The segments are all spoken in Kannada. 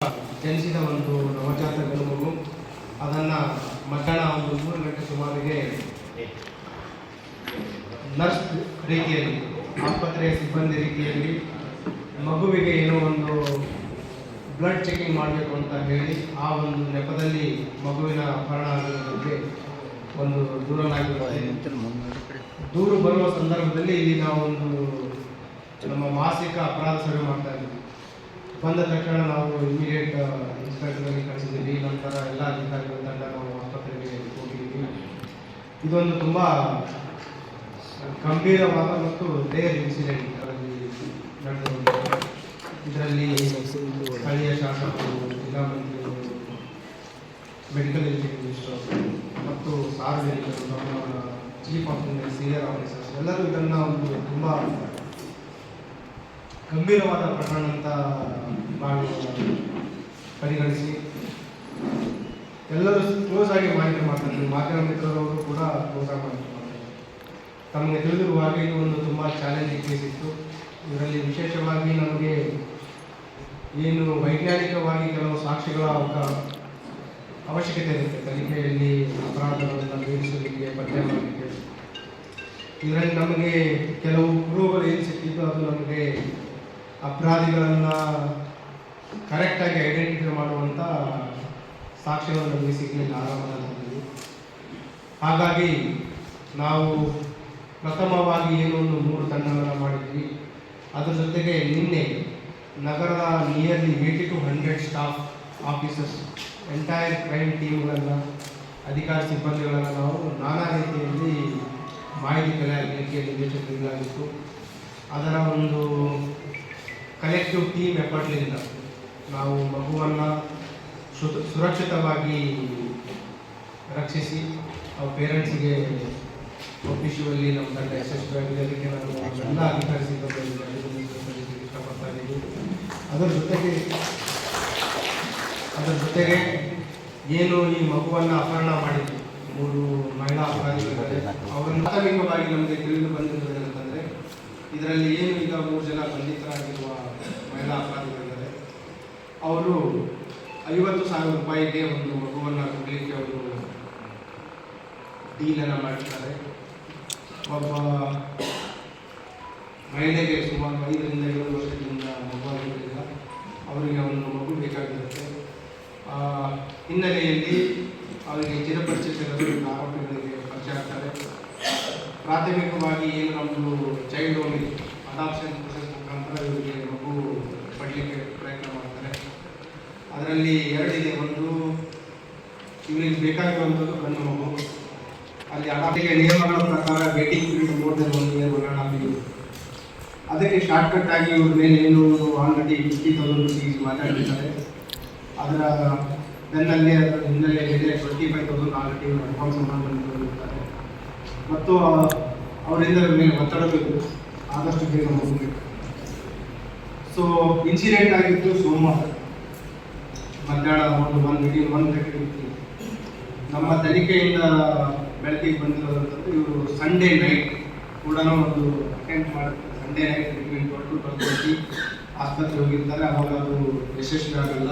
ಜನಿಸಿದ ಒಂದು ನವಜಾತ ಗಂಡು ಅದನ್ನು ಮಧ್ಯಾಹ್ನ ಒಂದು ಮೂರು ಗಂಟೆ ಸುಮಾರಿಗೆ ನರ್ಸ್ ರೀತಿಯಲ್ಲಿ, ಆಸ್ಪತ್ರೆಯ ಸಿಬ್ಬಂದಿ ರೀತಿಯಲ್ಲಿ ಮಗುವಿಗೆ ಏನೋ ಒಂದು ಬ್ಲಡ್ ಚೆಕಿಂಗ್ ಮಾಡಬೇಕು ಅಂತ ಹೇಳಿ ಆ ಒಂದು ನೆಪದಲ್ಲಿ ಮಗುವಿನ ಅಪಹರಣ ಆಗಿರೋದಕ್ಕೆ ಒಂದು ದೂರನಾಗಿರುತ್ತದೆ ದೂರು ಬರುವ ಸಂದರ್ಭದಲ್ಲಿ ಇಲ್ಲಿ ನಾವು ಒಂದು ನಮ್ಮ ಮಾಸಿಕ ಅಪರಾಧ ಸರ್ವೆ ಮಾಡ್ತಾ ಇದ್ವಿ ಬಂದ ತಕ್ಷಣ ನಾವು ಇಮಿಡಿಯೇಟ್ ಇನ್ಸ್ಪೆಕ್ಟರ್ಗೆ ಕಳಿಸಿದ್ದೀವಿ. ನಂತರ ಎಲ್ಲ ಅಧಿಕಾರಿಗಳ ತಂಡ ನಾವು ಆಸ್ಪತ್ರೆಗೆ ಹೋಗಿದ್ದೀವಿ. ಇದೊಂದು ತುಂಬ ಗಂಭೀರವಾದ ಮತ್ತು ರೇರ್ ಇನ್ಸಿಡೆಂಟ್ ನಡೆದಿರುವಂಥದ್ದು ಇದರಲ್ಲಿ ಸ್ಥಳೀಯ ಶಾಸಕರು, ಜಿಲ್ಲಾ ಮಂತ್ರಿಗಳು ಮೆಡಿಕಲ್ ಎಜುಕೇಷನ್ ಮತ್ತು ಸಾರ್ವಜನಿಕರು, ನಮ್ಮ ಚೀಫ್ ಆಫ್ ಸೀನಿಯರ್ ಆಫೀಸರ್ಸ್ ಎಲ್ಲರೂ ಇದನ್ನು ಒಂದು ತುಂಬ ಗಂಭೀರವಾದ ಪ್ರಕರಣ ಅಂತ ಪರಿಗಣಿಸಿ. ಎಲ್ಲರೂ ಕ್ಲೋಸ್ ಆಗಿ ಮಾಹಿತಿ ಮಾಡ್ತಾರೆ ಮಾಧ್ಯಮ ಮಿತ್ರರವರು ಕೂಡ ಕ್ಲೋಸ್ ಆಗಿ ಮಾಹಿತಿ ಮಾಡ್ತಾರೆ ತಮಗೆ ತಿಳಿದಿರುವ ಹಾಗೆ ಇದು ಒಂದು ತುಂಬ ಚಾಲೆಂಜಿಂಗ್ ಕೇಸ್ ಇತ್ತು. ಇದರಲ್ಲಿ ವಿಶೇಷವಾಗಿ ನಮಗೆ ಏನು ವೈಜ್ಞಾನಿಕವಾಗಿ ಕೆಲವು ಸಾಕ್ಷಿಗಳ ಅವಶ್ಯಕತೆ ಇರುತ್ತೆ. ತನಿಖೆಯಲ್ಲಿ ಅಪರಾಧಗಳನ್ನು ಬೇಯಿಸಲಿಕ್ಕೆ ಪತ್ತೆ ಮಾಡಲಿಕ್ಕೆ ಇದರಲ್ಲಿ ನಮಗೆ ಕೆಲವು ಪ್ರೂವ್ಗಳು ಏನು ಸಿಕ್ಕಿದ್ದು ಅದು ನಮಗೆ ಅಪರಾಧಿಗಳನ್ನು ಕರೆಕ್ಟಾಗಿ ಐಡೆಂಟಿಫೈ ಮಾಡುವಂಥ ಸಾಕ್ಷ್ಯಗಳು ನಮಗೆ ಸಿಗಲಿಲ್ಲ ಆರಂಭದಲ್ಲಿ ಹಾಗಾಗಿ ನಾವು ಪ್ರಥಮವಾಗಿ ಏನು ಒಂದು ಮೂರು ತಂಡಗಳನ್ನು ಮಾಡಿದ್ವಿ. ಅದರ ಜೊತೆಗೆ ನಿನ್ನೆ ನಗರದ nearly eighty two hundred staff officers entire crime ಟೀಮ್ಗಳನ್ನು ಅಧಿಕಾರಿ ಸಿಬ್ಬಂದಿಗಳನ್ನು ನಾವು ನಾನಾ ರೀತಿಯಲ್ಲಿ ಮಾಹಿತಿ ಕಲೆ ಇಲಾಖೆಯ ನಿರ್ದೇಶಕರಿಗಾಗಿತ್ತು. ಅದರ ಒಂದು ಕಲೆಕ್ಟಿವ್ ಟೀಮ್ ಎಫರ್ಟ್ಲಿಂದ ನಾವು ಮಗುವನ್ನು ಸುರಕ್ಷಿತವಾಗಿ ರಕ್ಷಿಸಿ ಅವ್ರ ಪೇರೆಂಟ್ಸಿಗೆ ಒಪ್ಪಿಸುವಲ್ಲಿ ನಮ್ಮ ತಂಡ ಯಶಸ್ವಿಯಾಗಿದೆ ಅದಕ್ಕೆ ನಾನು ಎಲ್ಲ ಅಧಿಕಾರಿ ಸಲ್ಲಿಸಲಿಕ್ಕೆ ಇಷ್ಟಪಡ್ತಾ ಇದ್ದೀನಿ. ಅದರ ಜೊತೆಗೆ ಅದರ ಜೊತೆಗೆ ಏನು ಈ ಮಗುವನ್ನು ಅಪಹರಣ ಮಾಡಿದ್ವಿ ಮೂರು ಮಹಿಳಾ ಅಪರಾಧಿಗಳಿದ್ದಾರೆ. ಅವರನ್ನು ಪ್ರಾಥಮಿಕವಾಗಿ ನಮಗೆ ತಿಳಿದು ಬಂದಿರೋದು ಏನಂತಂದರೆ, ಇದರಲ್ಲಿ ಏನು ಈಗ ಮೂರು ಜನ ಬಂಧಿತರಾಗಿರುವ ಮಹಿಳಾ ಅಪರಾಧಿಗಳಿದ್ದಾರೆ ಅವರು ಐವತ್ತು ಸಾವಿರ ರೂಪಾಯಿಗೆ ಒಂದು ಮಗುವನ್ನು ಕೊಡಲಿಕ್ಕೆ ಅವರು ಡೀಲನ್ನು ಮಾಡ್ತಾರೆ ಒಬ್ಬ ಮಹಿಳೆಗೆ ಸುಮಾರು ಐದರಿಂದ ಏಳು ವರ್ಷದಿಂದ ಮಗುವಾಗಿರಲಿಲ್ಲ ಅವರಿಗೆ ಒಂದು ಮಗು ಬೇಕಾಗಿರುತ್ತೆ. ಹಿನ್ನೆಲೆಯಲ್ಲಿ ಅವರಿಗೆ ಚಿರಪರಿಚಿತರು ಆರೋಪಿಗಳಿಗೆ ಪರಿಚಯ ಆಗ್ತಾರೆ. ಪ್ರಾಥಮಿಕವಾಗಿ ಏನು ನಮ್ಮದು ಚೈಲ್ಡ್ ಹೋಮ್ ಅಡಾಪ್ಷನ್ ಪ್ರೊಸೆಸ್ ಮುಖಾಂತರ ಇವರಿಗೆ ಮಗು ಪಡಲಿಕ್ಕೆ ಪ್ರಯತ್ನ ಮಾಡ್ತಾರೆ ಅದರಲ್ಲಿ ಎರಡಿದೆ ಒಂದು ಇವರಿಗೆ ಬೇಕಾಗಿರುವಂಥದ್ದು ಮಗು ಅಲ್ಲಿ ಅಡಾಪ್ಟಿಗೆ ನಿಯಮಗಳ ಪ್ರಕಾರ waiting period more than year one ಅದಕ್ಕೆ ಶಾರ್ಟ್ಕಟ್ ಆಗಿ ಇವ್ರ ಮೇಲೆ ಏನು ಆಲ್ರೆಡಿ ಫಿಫ್ಟಿ ತೌಸಂಡ್ ರುಪೀಸ್ ಮಾತಾಡಿದ್ದಾರೆ. ಅದರ ಬೆನ್ನಲ್ಲಿ ಅದರ ಹಿನ್ನೆಲೆಯಲ್ಲಿ ಟ್ವೆಂಟಿ ಫೈವ್ ತೌಸಂಡ್ ಆಲ್ರೆಡಿ ಇವರು ಅಡ್ವಾನ್ಸ್ ಅಮೌಂಟ್ ಬಂದಿರ್ತಾರೆ ಮತ್ತು ಅವರಿಂದ ಮೇಲೆ ಒತ್ತಡ ಆದಷ್ಟು ಬೇಗ ಹೋಗಬೇಕು. ಸೊ ಇನ್ಸಿಡೆಂಟ್ ಆಗಿತ್ತು ಸೋಮವಾರ. ಮಧ್ಯಾಹ್ನ ಒಂದು ಒಂದು ಇಡೀ ಒಂದು ಗಂಟೆ ಇರ್ತೀವಿ ನಮ್ಮ ತನಿಖೆಯಿಂದ ಬೆಳಕಿಗೆ ಬಂದಿರೋದಂತಂದ್ರೆ ಇವರು ಸಂಡೇ ನೈಟ್ ಕೂಡ ಒಂದು ಅಟೆಂಪ್ಟ್ ಮಾಡ್ತಾರೆ ಸಂಡೇ ನೈಟ್ ಟ್ರೀಟ್ಮೆಂಟ್ ಕೊಟ್ಟು ಬರ್ಕೊಟ್ಟು ಆಸ್ಪತ್ರೆ ಹೋಗಿರ್ತಾರೆ. ಅವಾಗ ಅದು ಯಶಸ್ವಿ ಆಗಲ್ಲ.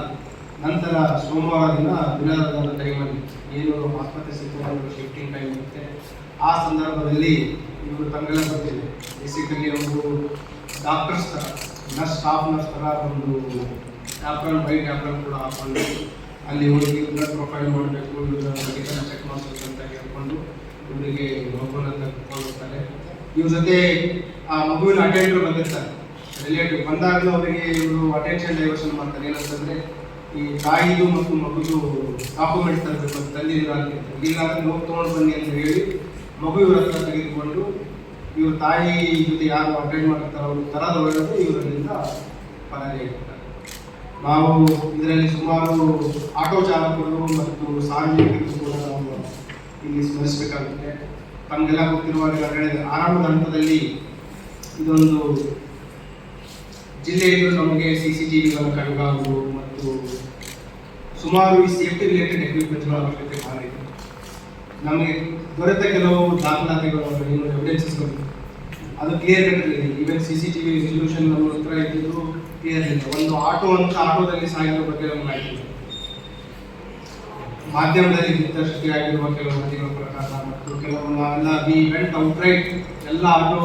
ನಂತರ ಸೋಮವಾರ ದಿನ ದಿನದ ಟೈಮಲ್ಲಿ ಏನು ಆಸ್ಪತ್ರೆ ಸಿಬ್ಬಂದಿ ಶಿಫ್ಟಿಂಗ್ ಟೈಮ್ ಇರುತ್ತೆ. ಆ ಸಂದರ್ಭದಲ್ಲಿ ಇವರು ತಮಗೆಲ್ಲ ಬರ್ತಿದೆ ಬೇಸಿಕಲಿ ಒಂದು ಡಾಕ್ಟರ್ಸ್ ಥರ ನರ್ಸ್ ಸ್ಟಾಫ್ ನರ್ಸ್ ಥರ ಒಂದು ಆ್ಯಪ್ರನ್ ವೈಟ್ ಆ್ಯಪ್ರನ್ ಕೂಡ ಹಾಕೊಂಡು ಅಲ್ಲಿ ಹೋಗಿ ಬ್ಲಡ್ ಪ್ರೊಫೈಲ್ ಮಾಡಬೇಕು, ಇವರ ಚೆಕ್ ಮಾಡಿಸ್ಬೇಕು ಅಂತ ಹೇಳ್ಕೊಂಡು ಇವರಿಗೆ ಮಗುವನ್ನ ಕರ್ಕೊಂಡು ಹೋಗ್ತಾರೆ ಇವ್ರ ಜೊತೆ ಆ ಮಗುವಿನ ಅಟೆಂಡರ್ ಬಂದಿರ್ತಾರೆ. ರಿಲೇಟಿವ್ ಬಂದಾಗಲೂ ಅವರಿಗೆ ಇವರು ಅಟೆನ್ಷನ್ ಡೈವರ್ಷನ್ ಮಾಡ್ತಾರೆ. ಏನಂತಂದ್ರೆ ಈ ತಾಯಿದು ಮತ್ತು ಮಗುದು ಡಾಕ್ಯುಮೆಂಟ್ಸ್ ತರಬೇಕು ಅಂತ ತಂದೆ ಇಲ್ಲಾಂದ್ರೆ ಹೋಗಿ ತೊಗೊಂಡು ಬನ್ನಿ ಅಂತ ಹೇಳಿ ಮಗು ಇವ್ರ ಹತ್ರ ತೆಗೆದುಕೊಂಡು ಇವ್ರ ತಾಯಿ ಜೊತೆ ಯಾರು ಅಟೆಂಡ್ ಮಾಡಿರ್ತಾರೆ ಅವರು ತರದ ಹೊರಡೋದು ಇವರಿಂದ ಪರಾರಿಯಾಗಿರ್ತಾರೆ ನಾವು ಇದರಲ್ಲಿ ಸುಮಾರು ಆಟೋ ಚಾಲಕರು ಮತ್ತು ಸಾರ್ವಜನಿಕರು ಕೂಡ ನಾವು ಇಲ್ಲಿ ಸ್ಮರಿಸಬೇಕಾಗುತ್ತೆ. ತಮಗೆಲ್ಲ ಗೊತ್ತಿರುವ ಆರಂಭದ ಹಂತದಲ್ಲಿ ಇದೊಂದು ಜಿಲ್ಲೆಯಲ್ಲಿ ನಮಗೆ ಸಿ ಸಿ ಟಿ ವಿಗಳ ಕಡಿಮೆ ಮತ್ತು ಸುಮಾರು ಈ ಸೇಫ್ಟಿ ರಿಲೇಟೆಡ್ ಎಕ್ವಿಪ್ಮೆಂಟ್ಗಳ ಅವಶ್ಯಕತೆ ಭಾಳ ನಮಗೆ ದೊರೆತ ಕೆಲವು ದಾಖಲಾತಿಗಳು ಎವಿಡೆನ್ಸಸ್ಗಳು ಅದು ಕ್ಲಿಯರ್ ಕಟ್ ಇದೆ even C C T V resolution ನಮ್ಮ ಹತ್ರ ಇದ್ದಿದ್ದು ಕ್ಲಿಯರ್ ಒಂದು ಆಟೋ ಅಂತ ಆಟೋದಲ್ಲಿ ಸಾಗಿರೋ ಬಗ್ಗೆ ನಮ್ಗೆ ಮಾಧ್ಯಮದಲ್ಲಿ ಚಿತ್ರಶಕ್ತಿ ಆಗಿರುವ ಕೆಲವು ವರದಿಗಳ ಪ್ರಕಾರ ಮತ್ತು ಕೆಲವು ನಾವೆಲ್ಲ ವಿ ಔಟ್ ಔಟ್ರೈಟ್ ಎಲ್ಲ ಆಟೋ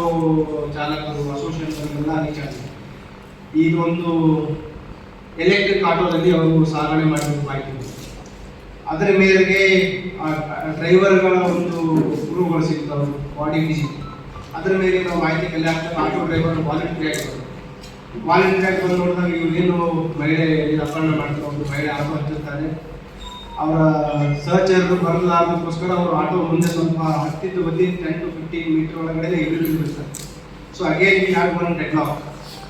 ಚಾಲಕರು ಅಸೋಸಿಯೇಷನ್ ಎಲ್ಲ ರೀಚ್ ಆಗಿದೆ ಇದೊಂದು ಎಲೆಕ್ಟ್ರಿಕ್ ಆಟೋದಲ್ಲಿ ಅವರು ಸಾಗಣೆ ಮಾಡಿದ ಮಾಹಿತಿ. ಅದರ ಮೇರೆಗೆ ಡ್ರೈವರ್ಗಳ ಒಂದು ಗುರುಗಳು ಸಿಗ್ತಾವೆ ಬಾಡಿ ಸಿಗ್ತವೆ. ಅದರ ಮೇಲೆ ನಾವು ಮಾಹಿತಿ ಕಲೆ ಆಟೋ ಡ್ರೈವರ್ ವಾಲಂಟ್ರಿ ಆಗಿರೋದು ವಾಲಂಟ್ರಿ ಬಂದು ನೋಡಿದಾಗ ಇವ್ರೇನು ಮಹಿಳೆ ಅಪಹರಣ ಮಾಡ್ತಾರೆ ಒಂದು ಮಹಿಳೆ ಆಟೋ ಹತ್ತಿರ್ತಾರೆ ಅವರ ಸಹಚರರು ಬರಲಾರ್ದಕ್ಕೋಸ್ಕರ ಅವರು ಆಟೋ ಮುಂದೆ ಸ್ವಲ್ಪ ಹತ್ತಿದ್ದು ಬದಿ ಟೆನ್ ಟು ಫಿಫ್ಟೀನ್ ಮೀಟರ್ ಒಳಗಡೆ ಇಲ್ಲಿ ಬಿಡ್ತಾರೆ. ಸೊ ಅಗೇನ್ ಯಾಕೆ ಹ್ಯಾವ್ ಡೆಡ್ಲಾಕ್ ಡೆಡ್ ಲಾಕ್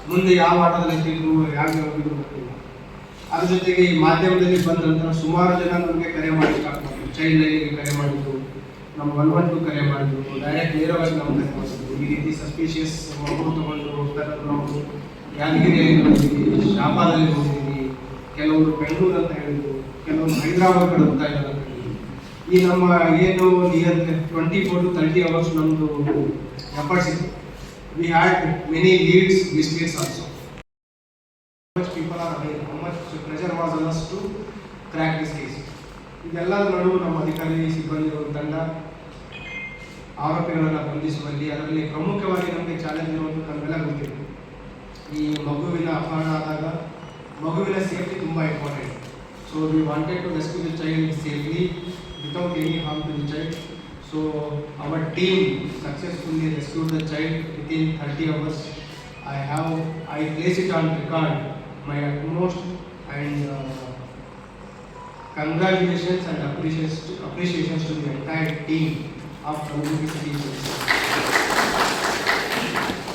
ಮುಂದೆ ಯಾವ ಆಟೋದಲ್ಲಿ ಹತ್ತಿದ್ರು ಯಾರು ಹೋಗಿದ್ರು ಗೊತ್ತಿಲ್ಲ. ಅದ್ರ ಜೊತೆಗೆ ಈ ಮಾಧ್ಯಮದಲ್ಲಿ ಬಂದ ನಂತರ ಸುಮಾರು ಜನ ನಮಗೆ ಕರೆ ಮಾಡಿ ಸ್ಟಾರ್ಟ್ ಮಾಡಿದ್ರು ಲೈನ್ಗೆ ಕರೆ ಮಾಡಿದ್ರು. ನಮ್ಮ ಒನ್ ಒನ್ ಟು ಕರೆ ಮಾಡಿದ್ರು. ಡೈರೆಕ್ಟ್ ನೇರವಾಗಿ ನಾವು ಕರೆ ಮಾಡಿದ್ರು. ಈ ರೀತಿ ಸಸ್ಪಿಷಿಯಸ್ ತಗೊಂಡು ಹೋಗ್ತಾರೆ ನಾವು ಯಾದಗಿರಿಯಲ್ಲಿ ನೋಡಿದ್ದೀವಿ ಶಾಪಾದಲ್ಲಿ ನೋಡಿದ್ದೀವಿ, ಕೆಲವರು ಬೆಂಗಳೂರು ಅಂತ ಹೇಳಿದ್ರು, ಕೆಲವರು ಹೈದರಾಬಾದ್ ಕಡೆ ಹೋಗ್ತಾ ಇದ್ದಾರೆ ಈ ನಮ್ಮ ಏನು near twenty four to thirty hours ನಮ್ಮದು ಎಫರ್ಟ್ಸ್ ಇತ್ತು we had many leads mistakes also much how much pressure was on us to crack this case. ಇದೆಲ್ಲದರ ನಡುವೆ ನಮ್ಮ ಅಧಿಕಾರಿ, ಸಿಬ್ಬಂದಿ ಒಂದು ತಂಡ ಆರೋಪಿಗಳನ್ನು ಬಂಧಿಸುವಲ್ಲಿ ಅದರಲ್ಲಿ ಪ್ರಮುಖವಾಗಿ ನಮಗೆ ಚಾಲೆಂಜ್ ಇರುವುದು ನಮ್ಮೆಲ್ಲ ಗೊತ್ತಿದೆ. ಈ ಮಗುವಿನ ಅಪಹರಣ ಆದಾಗ ಮಗುವಿನ ಸೇಫ್ಟಿ ತುಂಬ important so we wanted to rescue the child safely without any harm to the child so our team successfully rescue the child within thirty hours I have, I place it on record, my utmost and uh, congratulations and appreciations, appreciations to the entire team of community citizens.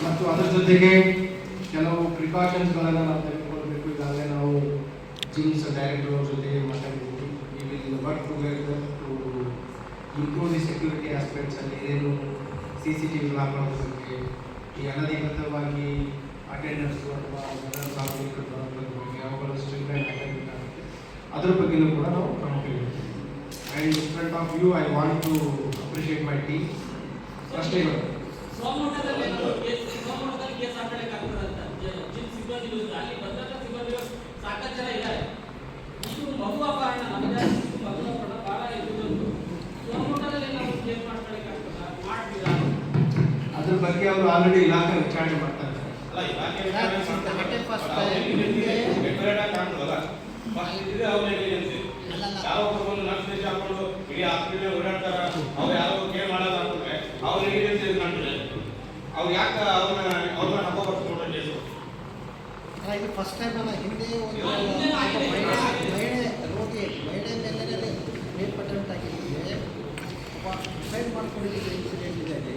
ಮತ್ತು ಅದರ ಜೊತೆಗೆ ಕೆಲವು ಪ್ರಿಕಾಷನ್ಸ್ಗಳನ್ನು ನಾವು ತೆಗೆದುಕೊಳ್ಬೇಕು ಈಗಾಗಲೇ ನಾವು ಜಿಮ್ಸ್ ಡೈರೆಕ್ಟರ್ ಅವ್ರ ಜೊತೆ ಮಾತಾಡಿದ್ದೀವಿ ಈ will work together to improve the security aspects ಅಲ್ಲಿ ಏನು ಸಿ ಸಿ ಟಿ ವಿ ಹಾಕೋದ್ರ ಬಗ್ಗೆ ಈ ಅನಧಿಕೃತವಾಗಿ ಅಟೆಂಡರ್ಸ್ ಅಥವಾ ಜನರ ಸಾರ್ವಜನಿಕರು ಬರೋದ್ರ ಬಗ್ಗೆ ಅವುಗಳ ಸ್ಟ್ರೀಮ್ಲೈನ್ ಆಗಬೇಕಾಗುತ್ತೆ ಅದ್ರ ಬಗ್ಗೆನೂ ಕೂಡ ನಾವು ಪ್ರಮುಖ ಹೇಳ್ತೀವಿ and in front of you I want to appreciate my team ಪ್ರಶ್ನೆಗಳು ವಿರುದ್ಧ ಅಲ್ಲಿ ಭದ್ರತಾ ಸಿಬ್ಬಂದಿಗಳು ಸಾಕಷ್ಟು ಜನ ಇದ್ದಾರೆ. ಇದು ಮಗು ಅಪಹರಣ ನಮಗೆ ಮಗು ಅಪಹರಣ ಬಹಳ ಇದೊಂದು ಸೋಮವಾರದಲ್ಲಿ ನಾವು ಕೇಸ್ ಮಾಡ್ಕೊಳ್ಳಿಕ್ಕೆ ಮಾಡ್ತೀರಾ? ಅದ್ರ ಬಗ್ಗೆ ಅವರು ಆಲ್ರೆಡಿ ಇಲಾಖೆ ವಿಚಾರಣೆ ಮಾಡ್ತಾರೆ. ಯಾವ ಒಬ್ಬರು ಹಾಕೊಂಡು ಇಡೀ ಹಾಸ್ಪಿಟಲ್ ಓಡಾಡ್ತಾರ. ಅವ್ರು ಯಾರು ಕೇರ್ ಮಾಡಲ್ಲ ಅವ್ರ ಯಾಕೆ ಅವ್ರನ್ನ ಅವ್ರನ್ನ ಹಬ್ಬ ಇದು ಫಸ್ಟ್ ಟೈಮ್ ಅಲ್ಲ, ಹಿಂದೆ ಒಂದು. ಮಹಿಳೆ ರೋಗಿ ಮಹಿಳೆ ಮೇಲೆ ಮೇಲ್ಪಟ್ಟಂತ ಅಟೆಂಪ್ಟ್ ಆಗಿದ್ದೆ ಒಬ್ಬ ಸುಸೈಡ್ ಮಾಡ್ಕೊಂಡಿದ್ದ ಇನ್ಸಿಡೆಂಟ್ ಇದೆ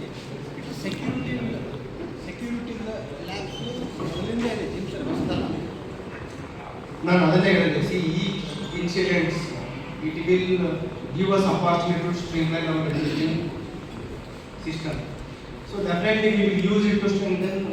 ಇದು ಸೆಕ್ಯೂರಿಟಿ ಸೆಕ್ಯೂರಿಟಿ ಲ್ಯಾಬ್ಸು ಮೊದಲಿಂದ ಇದೆ ಜಿಮ್ಸ್ ಹೊಸದಲ್ಲ ನಾನು ಅದನ್ನೇ ಹೇಳಿದೆ ಸಿ ಈ incidents it will give us opportunity to streamline our education system so definitely we will use it to strengthen